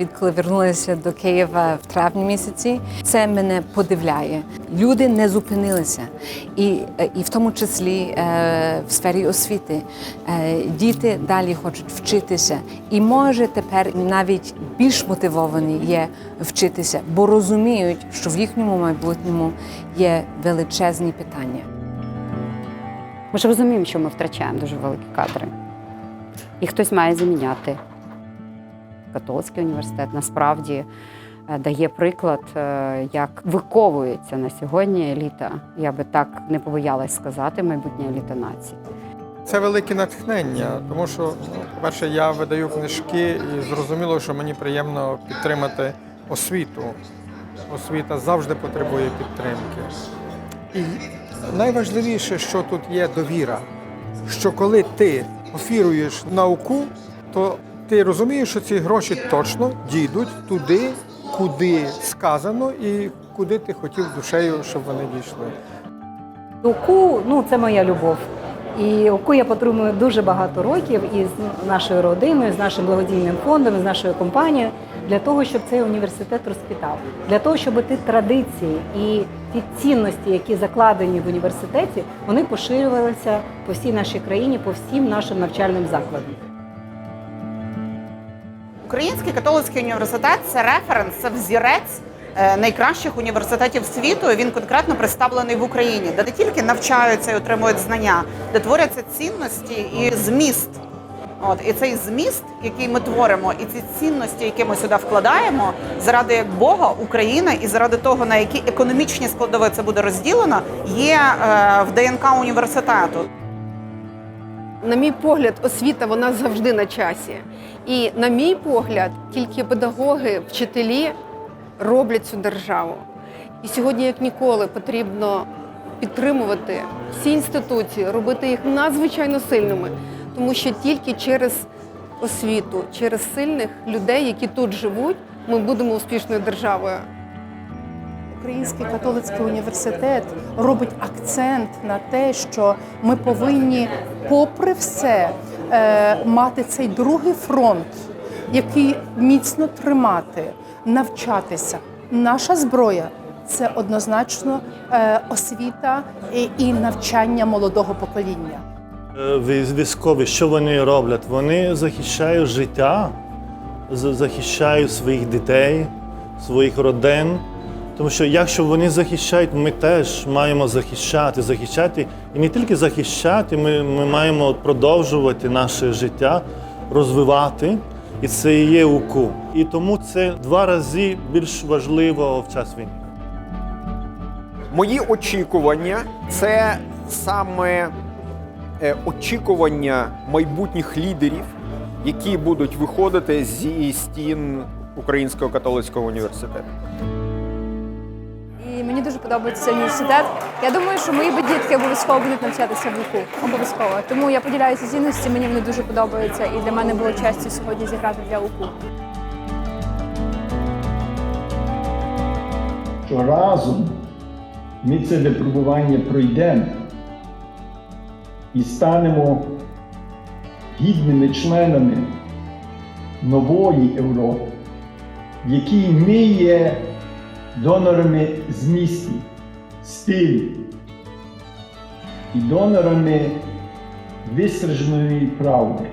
Відколи вернулася до Києва в травні місяці, це мене подивляє. Люди не зупинилися, і, е, і в тому числі е, в сфері освіти. Е, діти далі хочуть вчитися, і може тепер навіть більш мотивовані є вчитися, бо розуміють, що в їхньому майбутньому є величезні питання. Ми ж розуміємо, що ми втрачаємо дуже великі кадри. І хтось має заміняти. Католицький університет насправді е, дає приклад, е, як виковується на сьогодні еліта. Я би так не побоялась сказати, майбутня еліта нації. Це велике натхнення, тому що, по-перше, я видаю книжки і зрозуміло, що мені приємно підтримати освіту. Освіта завжди потребує підтримки. І найважливіше, що тут є довіра, що коли ти офіруєш науку, то ти розумієш, що ці гроші точно дійдуть туди, куди сказано, і куди ти хотів душею, щоб вони дійшли. УКУ ну це моя любов. І УКУ я підтримую дуже багато років із нашою родиною, з нашим благодійним фондом, з нашою компанією для того, щоб цей університет розквітав, для того, щоб ті традиції і ті цінності, які закладені в університеті, вони поширювалися по всій нашій країні, по всім нашим навчальним закладам. Український католицький університет це референс, це взірець е, найкращих університетів світу. Він конкретно представлений в Україні, де не тільки навчаються і отримують знання, де творяться цінності і зміст. От і цей зміст, який ми творимо, і ці цінності, які ми сюди вкладаємо, заради Бога, України, і заради того, на які економічні складові це буде розділено, є е, в ДНК університету. На мій погляд, освіта вона завжди на часі. І на мій погляд, тільки педагоги, вчителі роблять цю державу. І сьогодні, як ніколи, потрібно підтримувати всі інституції, робити їх надзвичайно сильними, тому що тільки через освіту, через сильних людей, які тут живуть, ми будемо успішною державою. Український католицький університет робить акцент на те, що ми повинні, попри все, е, мати цей другий фронт, який міцно тримати, навчатися. Наша зброя це однозначно е, освіта і- навчання молодого покоління. Е, Військові, що вони роблять? Вони захищають життя, захищають своїх дітей, своїх родин. Тому що якщо вони захищають, ми теж маємо захищати, захищати. І не тільки захищати, ми, ми маємо продовжувати наше життя, розвивати. І це і є УКУ. І тому це два рази більш важливо в час війни. Мої очікування це саме е, очікування майбутніх лідерів, які будуть виходити зі стін Українського католицького університету. Мені дуже подобається університет. Я думаю, що мої дітки обов'язково будуть навчатися в УКУ. Обов'язково. Тому я поділяюся цінності, мені вони дуже подобаються. І для мене було честю сьогодні зіграти для УКУ. що разом ми це випробування пройдемо і станемо гідними членами нової Європи, в якій ми є донорами змісту, стилю і донорами висраженої правди.